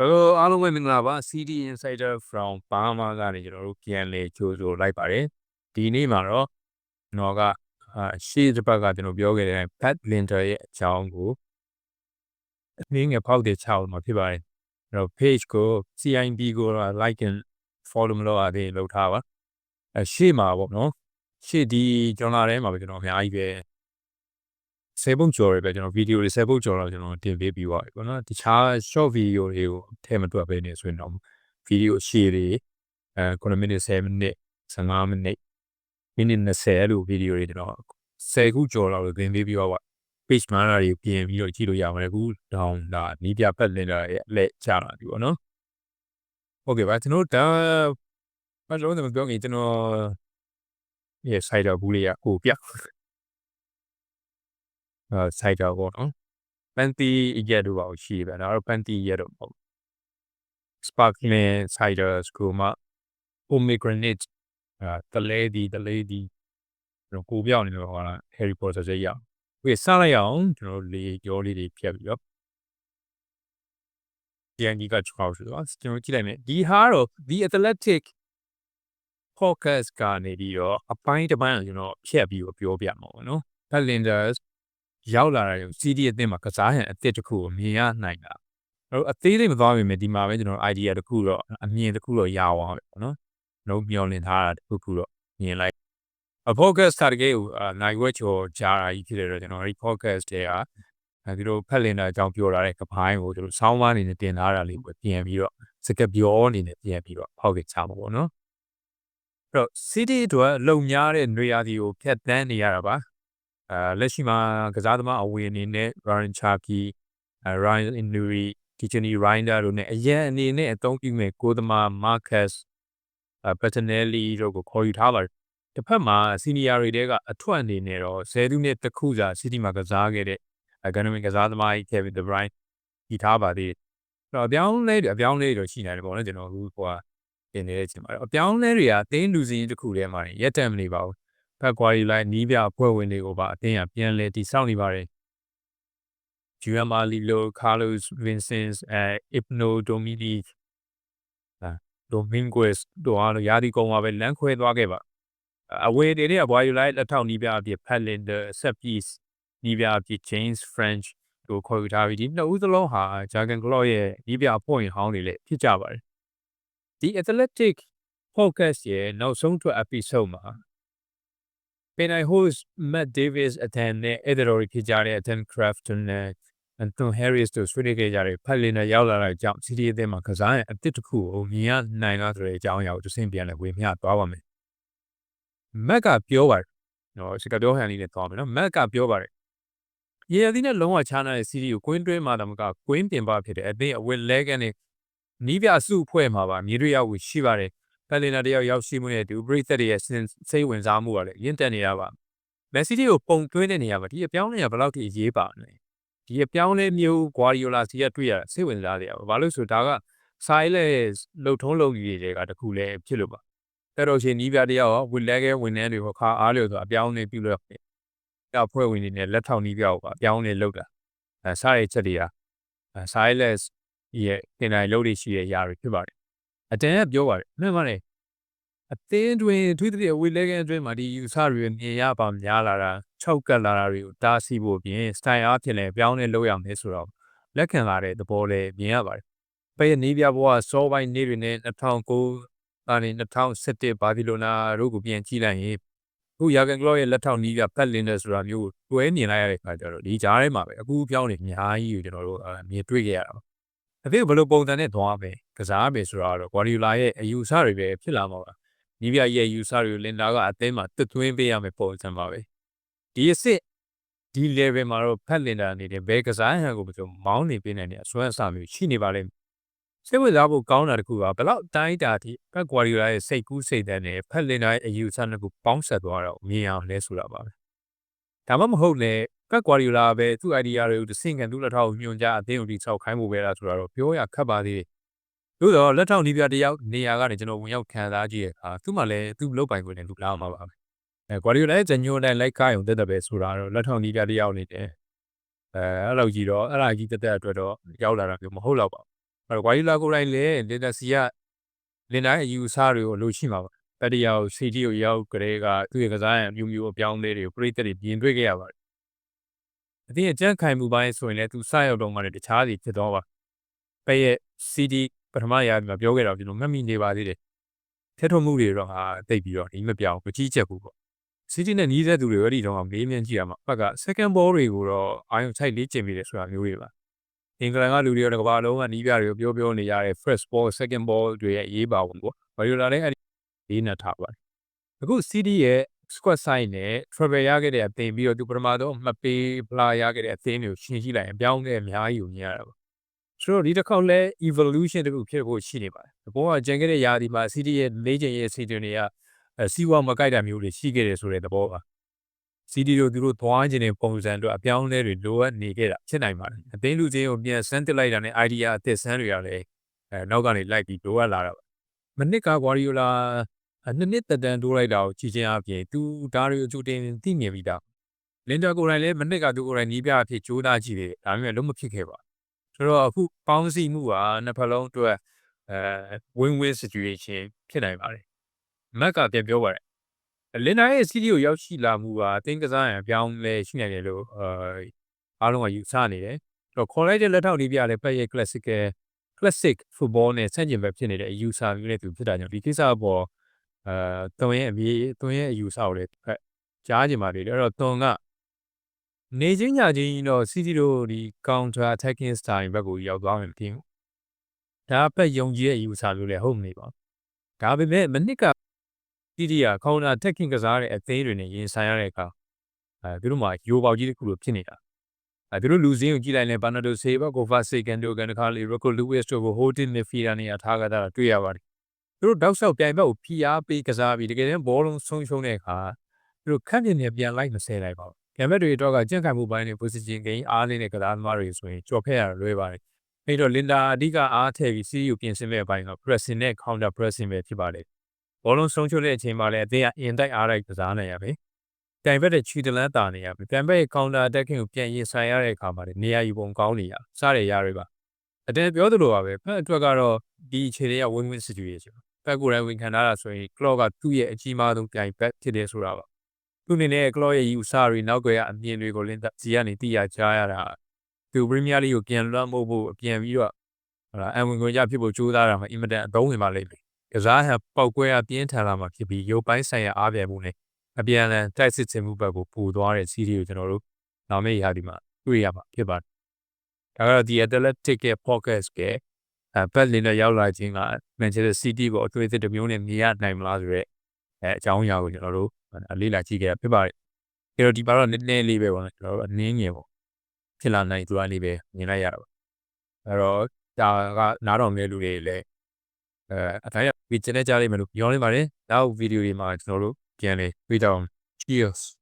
Hello အားလုံးပဲမင်္ဂလာပါ CD Insider from Burma ကနေကျွန်တော်တို့ပြန်လေကြိုဆိုလိုက်ပါတယ်ဒီနေ့မှာတော့ကျွန်တော်ကအာရှေ့တစ်ပတ်ကကျွန်တော်ပြောခဲ့တဲ့ Pat Linter ရဲ့အကြောင်းကိုအနည်းငယ်ဖောက်တဲ့ချောင်းမှာဖြစ်ပါတယ်အဲ့တော့ page ကို CIB ကို like and follow မလုပ်ရသေးလုပ်ထားပါအရှေ့မှာပေါ့နော်ရှေ့ဒီကျွန်တော်ထဲမှာပဲကျွန်တော်အများကြီးပဲ ဆယ်ပုံကျော်တွေပဲကျွန်တော်ဗီဒီယိုတွေဆယ်ပုံကျော်တော့ကျွန်တော်တင်ပေးပြီးသွားပြီပေါ့နော်တခြား short video တွေကိုထည့်မတွက်ပဲနေဆိုရင်တော့ဗီဒီယိုရှည်တွေအဲ9မိနစ်10မိနစ်15မိနစ်မိနစ်20အဲ့လိုဗီဒီယိုတွေကျွန်တော်10ခုကျော်လောက်တင်ပေးပြီးသွားပါ page မှာလာတွေပြင်ပြီးတော့ကြည့်လို့ရပါတယ်အခုတောင်းလာနီးပြဖက်လင်းတာရဲ့အလက်ချလာပြီပေါ့နော်ဟုတ်ကဲ့ပါကျွန်တော်ဒါဘာလို့လဲမပြောရင်ကျွန်တော်ရဲ့ site တော့ဘူးလေးရဟိုပြ အဲ site တော့ပေါ့နော်ပန်တီရက်တို့ပါရှိတယ်ဗျာဒါတော့ပန်တီရက်တော့မဟုတ် sparkling cider ကိုမှ pomegranate အဲတလဲဒီတလဲဒီကျွန်တော်ကိုပြောင်းနေလို့ဟောတာ Harry Potter စိတ်ရအောင်ဒီစလိုက်အောင်ကျွန်တော်လေကြောလေးတွေဖြတ်ပြီးတော့ DNG က6ဆိုတော့ကျွန်တော်ကြည့်လိုက်မယ်ဒီဟာတော့ The Athletic podcast ကနေပြီးတော့အပိုင်းတစ်ပိုင်းကိုကျွန်တော်ဖြတ်ပြီးတော့ပြောပြမှာပေါ့နော် Calendars ရောက်လာတဲ့ CD အသစ်မှာကစားဟန်အသစ်တစ်ခုကိုမြင်ရနိုင်တာအဲ့တော့အသေးသေးမသွားပေမဲ့ဒီမှာပဲကျွန်တော် idea တစ်ခုတော့အမြင်တစ်ခုတော့ရအောင်ပေါ့နော်ကျွန်တော်မျှော်လင့်ထားတာတစ်ခုခုတော့မြင်လိုက်အ podcast ကတကယ်ကိုနိုင်ဝက်ချော်ကြားတာကြီးဖြစ်တယ်တော့ကျွန်တော်ဒီ podcast တွေကအဲဒီလိုဖက်လင်တာအကြောင်းပြောလာတဲ့ကပိုင်းကိုကျွန်တော်ဆောင်းပါးအနေနဲ့တင်ထားတာလေးကိုပြင်ပြီးတော့စကပြောအနေနဲ့ပြင်ပြီးတော့ဖောက်ခဲ့ချမှာပေါ့နော်အဲ့တော့ city အတွက်လုံများတဲ့နေရာဒီကိုဖြတ်တန်းနေရတာပါ အဲလက်ရှိမှာကစားသမားအဝေအနေနဲ့ Ryan Chaki Ryan Inuri Kitcheny Rinder တို့နဲ့အရန်အနေနဲ့အသုံးပြုမဲ့ကိုသမား Marcus Pettinelli တို့ကိုခေါ်ယူထားပါတယ်တစ်ဖက်မှာ senior တွေတဲကအထွက်အနေနဲ့တော့ဇဲသူနဲ့တခုစာ City မှာကစားခဲ့တဲ့ Academy ကစားသမားကြီး Kevin De Bruyne ဒီထားပါသေးတယ်။တော့အပြောင်းလဲတွေအပြောင်းလဲတွေတော့ရှိနေတယ်ပေါ့နော်ကျွန်တော်အခုဟိုကတင်နေတဲ့အချိန်မှာအပြောင်းလဲတွေကအသင်းလူစည်းတစ်ခုထဲမှာရက်တံမနေပါဘူး။ ဖက်ကွာရီလိုက်နီးပြအဖွဲ့ဝင်တွေကိုပါအသင်းကပြန်လဲတည်ဆောက်နေပါတယ်။ Gianma Lilo, Carlos Vincent, အဲ Ibno Dominic အာ Dominguez တို့အားရာဒီကုံမှာပဲလမ်းခွဲသွားခဲ့ပါအဝေးတွေနဲ့အပွားယူလိုက်လက်ထောက်နီးပြအဖြစ်ဖက်လင်ဒါဆက်ပီးနီးပြအဖြစ် James French တို့ခေါ်ယူထားပြီးဒီနှစ်ဦးသလုံးဟာ Jurgen Klopp ရဲ့နီးပြအဖွဲ့ဝင်ဟောင်းတွေလည်းဖြစ်ကြပါတယ်ဒီ Athletic Podcast ရဲ့နောက်ဆုံးထွက် episode မှာ Penai host Matt Davis အထံနဲ့ editor ဖြစ်ကြတဲ့ Ethan Crafton နဲ့ Anton Harris တို့ဆွေးနွေးခဲ့ကြတဲ့ဖက်လင်နဲ့ရောက်လာတဲ့အကြောင်း CD အသင်းမှာကစားရင်အသစ်တစ်ခုကိုမြင်ရနိုင်လားဆိုတဲ့အကြောင်းအရာကိုသူစင်ပြန်လည်းဝေမျှသွားပါမယ်မက်ကပြောပါတယ်နော်စကပြောဟန်လေးနဲ့သွားမယ်နော်မက်ကပြောပါတယ်ရေရသည်နဲ့လုံးဝခြားနာတဲ့စီးရီးကိုကွင်းတွင်းမှာတမကကွင်းပြင်ပဖြစ်တဲ့အသင်းအဝက်လဲကန်နဲ့နီးပြစုဖွဲ့မှာပါမြေတွေရောက်ရှိပါတယ် ဖက်လင်နာတယောက်ရောက်ရှိမှုနဲ့ဒီပရိသတ်ရဲ့စိတ်ဝင်စားမှုကလည်းရင့်တက်နေတာပါမက်ဆီတီကိုပုံသွင်းတဲ့နေရာမှာဒီအပြောင်းလဲကဘယ်လောက်ထိအရေးပါလဲဒီအပြောင်းလဲမျိုးဂွာဒီယိုလာစီကတွေ့ရစိတ်ဝင်စားတယ်ဘာလို့ဆိုဒါကဆိုင်လဲလှုပ်ထုံးလုံကြီးတွေကတခုလဲဖြစ်လို့ပါတက်တော်ရှင်နီးပြတယောက်ရောဝီလဲကဲဝန်ထမ်းတွေဟောခါအားလျော်ဆိုအပြောင်းနေပြုလို့ရဖွဲ့ဝင်နေနဲ့လက်ထောက်နီးပြကိုအပြောင်းနေလောက်တာအဲစားရချက်တွေကအဲ silence ရဲ့တင်တိုင်းလုပ်တွေရှိတဲ့ຢာတွေဖြစ်ပါတယ် အတန်ကပြောပါတယ်မှန်ပါတယ်အသင်းတွင်ထွေးတဲ့ဝီလဲကဲအတွင်းမှာဒီယူဆတွေမြင်ရပါများလာတာ၆ကတ်လာတာတွေကိုတားဆီးဖို့ပြင် style အဖြစ်လည်းပြောင်းလဲလုပ်ရမယ်ဆိုတော့လက်ခံလာတဲ့သဘောလည်းမြင်ရပါတယ်ပဲနီးပြဘဝစောပိုင်းနေ့တွေနဲ့2009ကနေ2017ဘာစီလိုနာတို့ကိုပြန်ကြည့်လိုက်ရင်အခုယာဂန်ကလော့ရဲ့လက်ထောက်နီးကဖက်လင်းတယ်ဆိုတာမျိုးကိုတွဲမြင်လိုက်ရတဲ့ခါကျတော့ဒီကြားထဲမှာပဲအခုပြောင်းနေအများကြီးကိုကျွန်တော်တို့မြင်တွေ့ခဲ့ရတာပါအဖေဘယ်လိုပုံစံနဲ့သွားပဲ ကစားပဲဆိုတော့ဂွာဒီယိုလာရဲ့အယူဆတွေပဲဖြစ်လာမှာပါနီးပြရဲ့ယူဆတွေကိုလင်တာကအသင်းမှာတစ်သွင်းပေးရမယ်ပုံစံပါပဲဒီအစ်စ်ဒီ level မှာတော့ဖက်လင်တာအနေနဲ့ဘယ်ကစားဟန်ကိုမဆိုမောင်းနေပေးနိုင်တဲ့အစွမ်းအစမျိုးရှိနေပါလိမ့်မယ်စိတ်ဝင်စားဖို့ကောင်းတာတခုကဘလောက်တိုင်းတာထိပက်ကွာရီလာရဲ့စိတ်ကူးစိတ်တန်းနဲ့ဖက်လင်တိုင်းအယူဆနှစ်ခုပေါင်းဆက်သွားတော့မြင်အောင်လဲဆိုတာပါပဲဒါမှမဟုတ်လေပက်ကွာရီလာပဲသူ့ idea တွေကိုတဆင့်ခံသူ့လက်ထောက်ညွှန်ကြားအသင်းကိုတိဆောက်ခိုင်းဖို့ပဲလားဆိုတော့ပြောရခက်ပါသေးတယ် သို့တော့လက်ထောက်နီးပြတယောက်နေရာကနေကျွန်တော်ဝင်ရောက်ခံစားကြည့်ရတာသူ့မှာလည်းသူ့လုတ်ပိုင်ခွင့်နဲ့လူလာမှာပါပဲအဲကွာရီလာရဲ့ဂျညိုတိုင်းလိုက်ခိုင်းအောင်တက်တက်ပဲဆိုတာတော့လက်ထောက်နီးပြတယောက်နေတယ်အဲအဲ့လိုကြီးတော့အဲ့ဒါကြီးတက်တက်အတွက်တော့ရောက်လာတာမျိုးမဟုတ်တော့ပါဘူးအဲ့တော့ဂွာဒီယိုလာကိုယ်တိုင်လည်းလင်ဒါစီကလင်ဒါရဲ့အယူအဆတွေကိုလိုရှိမှာပါတတိယစီတီကိုရောက်ကြတဲ့ကသူ့ရဲ့ကစားရအမျိုးမျိုးအပြောင်းအလဲတွေကိုပြိသက်တွေပြင်တွေ့ခဲ့ရပါတယ်အတင်းအကျန်းခိုင်မှုပိုင်းဆိုရင်လည်းသူစရောက်တော့မှလည်းတခြားစီဖြစ်တော့ပါပဲရဲ့ CD ပထမရာဒီမှာပြောခဲ့တော့ကျွန်တော်မှတ်မိနေပါသေးတယ်ထက်ထုံမှုတွေတော့ဟာတိတ်ပြီးတော့ဒီမပြောင်းမကြီးချက်ဘူးပေါ့ City နဲ့နီးတဲ့သူတွေအဲ့ဒီတော့မေးမြန်းကြည့်ရမှာဘက်က second ball တွေကိုတော့အာယုံဆိုင်လေးကျင်မိတယ်ဆိုတာမျိုးတွေပါအင်္ဂလန်ကလူတွေရောကမ္ဘာလုံးကနီးပြတွေကိုပြောပြောနေရတဲ့ first ball second ball တွေရဲ့အရေးပါဝင်ပေါ့ဘာလို့လဲအဲ့ဒီလေးနဲ့ထားပါတယ်အခု City ရဲ့ squad size နဲ့ travel ရခဲ့တဲ့အသင်းပြီးတော့သူပထမဆုံးမှတ်ပေးဖလာရခဲ့တဲ့အသင်းတွေကိုရှင်းကြည့်လိုက်ရင်အပြောင်းအလဲအများကြီးကိုမြင်ရတာပေါ့ ဆိုတော့ဒီတစ်ခေါက်လဲ evolution တခုဖြစ်ဖို့ရှိနေပါတယ်။ဘောကကြံခဲ့တဲ့ယာဒီမှာ CD ရဲ့၄ချိန်ရဲ့ CD တွေကအဲစီဝါမကြိုက်တာမျိုးတွေရှိခဲ့တယ်ဆိုတဲ့သဘောပါ။ CD တို့သူတို့သွားခြင်းတဲ့ပုံစံတို့အပြောင်းအလဲတွေလိုအပ်နေခဲ့တာဖြစ်နိုင်ပါတယ်။အသိလူချင်းကိုပြန်ဆန်းတက်လိုက်တာနဲ့ idea အသစ်ဆန်းတွေကလည်းအဲနောက်ကနေလိုက်ပြီးလိုအပ်လာတာပါ။မနစ်ကဂွာဒီယိုလာနှစ်နှစ်သက်တမ်းတိုးလိုက်တာကိုကြည့်ချင်းအပြင်သူဒါတွေအကျိုးတင်သိမြင်ပြီးသား။လင်တာကိုယ်တိုင်လည်းမနစ်ကသူကိုယ်တိုင်နီးပြအဖြစ်ကြိုးစားကြည့်တယ်ဒါပေမဲ့လုံးမဖြစ်ခဲ့ပါဘူး ဆိုတော့အခုပေါင်းစည်းမှုကနှစ်ဖက်လုံးအတွက်အဲ win win situation ဖြစ်နိုင်ပါတယ်မက်ကပြန်ပြောပါတယ်လင်နာရဲ့စီးရီကိုရောက်ရှိလာမှုကအသင်းကစားရန်ပြောင်းလဲရှိနိုင်တယ်လို့အဲအားလုံးကယူဆနေတယ်အဲ့တော့ခေါ်လိုက်တဲ့လက်ထောက်လေးပြလည်းပတ်ရဲ့ classical classic football နဲ့ဆန့်ကျင်ဘက်ဖြစ်နေတဲ့အယူဆမျိုးနဲ့သူဖြစ်တာကြောင့်ဒီကိစ္စအပေါ်အဲတွန်ရဲ့အမြေတွန်ရဲ့အယူဆကိုလည်းဖက်ကြားကြပါလေအဲ့တော့တွန်က နေချင်းညချင်းတော့စီစီတို့ဒီ counter attacking style ဘက်ကိုရောက်သွားမယ်မသိဘူးဒါပက်ယုံကြည်ရဲ့ယူဆလို့လည်းဟုတ်မနေပါဘူးဒါပေမဲ့မနစ်ကတီတီက counter attacking ကစားတဲ့အသေးတွေနဲ့ရင်ဆိုင်ရတဲ့အခါအဲသူတို့မှာယိုပေါက်ကြီးတစ်ခုလိုဖြစ်နေတာအဲသူတို့လူစင်းကိုကြည့်လိုက်ရင်ဘာနာဒိုဆေဘကိုဖာစေကန်ဒိုကန်တခါလီရိုကိုလူဝစ်တို့ကိုဟိုတင်မီဖီရာနေရာထားကြတာတွေ့ရပါတယ်သူတို့တောက်လျှောက်ပြိုင်ဘက်ကိုဖိအားပေးကစားပြီးတကယ်တမ်းဘောလုံးဆုံးရှုံးတဲ့အခါသူတို့ခန့်ပြင်းနေပြန်လိုက်မဆဲလိုက်ပါဘူး ကံဘက်တွေတော့ကကြန့်ခိုင်မှုပိုင်းတွေ position gain အားနေတဲ့ကစားသမားတွေဆိုရင်ကြော်ဖက်ရလွယ်ပါတယ်။အဲ့တော့လင်ဒါအဓိကအားထည့်ပြီး CU ပြင်ဆင်မဲ့အပိုင်းက pressing နဲ့ counter pressing ပဲဖြစ်ပါတယ်။ဘောလုံးဆုံးချုံတဲ့အချိန်မှာလည်းအသင်းကအင်တိုက်အားတိုက်ကစားနိုင်ရပဲ။တိုင်ဘက်တဲ့ချီတလန်းတာနေရပဲ။ပြန်ဘက် counter attacking ကိုပြန်ရင်ဆိုင်ရတဲ့အခါမှာနေရာယူပုံကောင်းနေရ။စားရရတွေပါ။အတန်ပြောသလိုပါပဲ။ဖက်အတွက်ကတော့ဒီအခြေအနေက win win situation ဖက်ကိုယ်တိုင်ဝင်ခံထားတာဆိုရင် clock ကသူ့ရဲ့အကြီးမားဆုံးပြိုင်ဘက်ဖြစ်တယ်ဆိုတာပါ သူအနေနဲ့ကလော့ရဲ့ယူဆတွေနောက်ကွယ်ကအမြင်တွေကိုလင်းစီကနေသိရကြားရတာသူပရီးမီးယားလိကိုပြန်လွှမ်းမိုးဖို့ပြန်ပြီးတော့ဟလာအဝင်ခွင့်ရဖြစ်ဖို့ကြိုးစားတာမှာအင်မတန်အသုံးဝင်ပါလိမ့်မယ်။ကစားဟန်ပောက်ကွဲရပြင်းထန်လာမှာဖြစ်ပြီးရုပ်ပိုင်းဆိုင်ရာအားပြိုင်မှုနဲ့အပြန်အလှန်တိုက်စစ်ချင်မှုဘက်ကိုပို့သွားတဲ့စီးရီးကိုကျွန်တော်တို့နောက်မယ့်ရာဒီမှာတွေ့ရမှာဖြစ်ပါတယ်။ဒါကတော့ The Athletic ရဲ့ podcast ကအဲဘက်လင်နဲ့ရောက်လာခြင်းက Manchester City ကိုအသွေးအသစ်တစ်မျိုးနဲ့မြင်ရနိုင်မလားဆိုတော့အဲအကြောင်းအရာကိုကျွန်တော်တို့ လေ့လာကြည့်ခဲ့တာဖြစ်ပါတယ်။အဲတော့ဒီပါတော့နည်းနည်းလေးပဲပေါ့နော်ကျွန်တော်တို့အနည်းငယ်ပေါ့ဖြစ်လာနိုင်သူကလေးပဲမြင်လိုက်ရတာပါ။အဲတော့ဒါကနားတော်ငယ်လူတွေလည်းအဲအတိုင်းကဒီချန်နယ်ကြားလိမ့်မယ်လို့ပြောနေပါတယ်။နောက်ဗီဒီယိုတွေမှာကျွန်တော်တို့ပြန်လေတွေ့ကြအောင် Cheers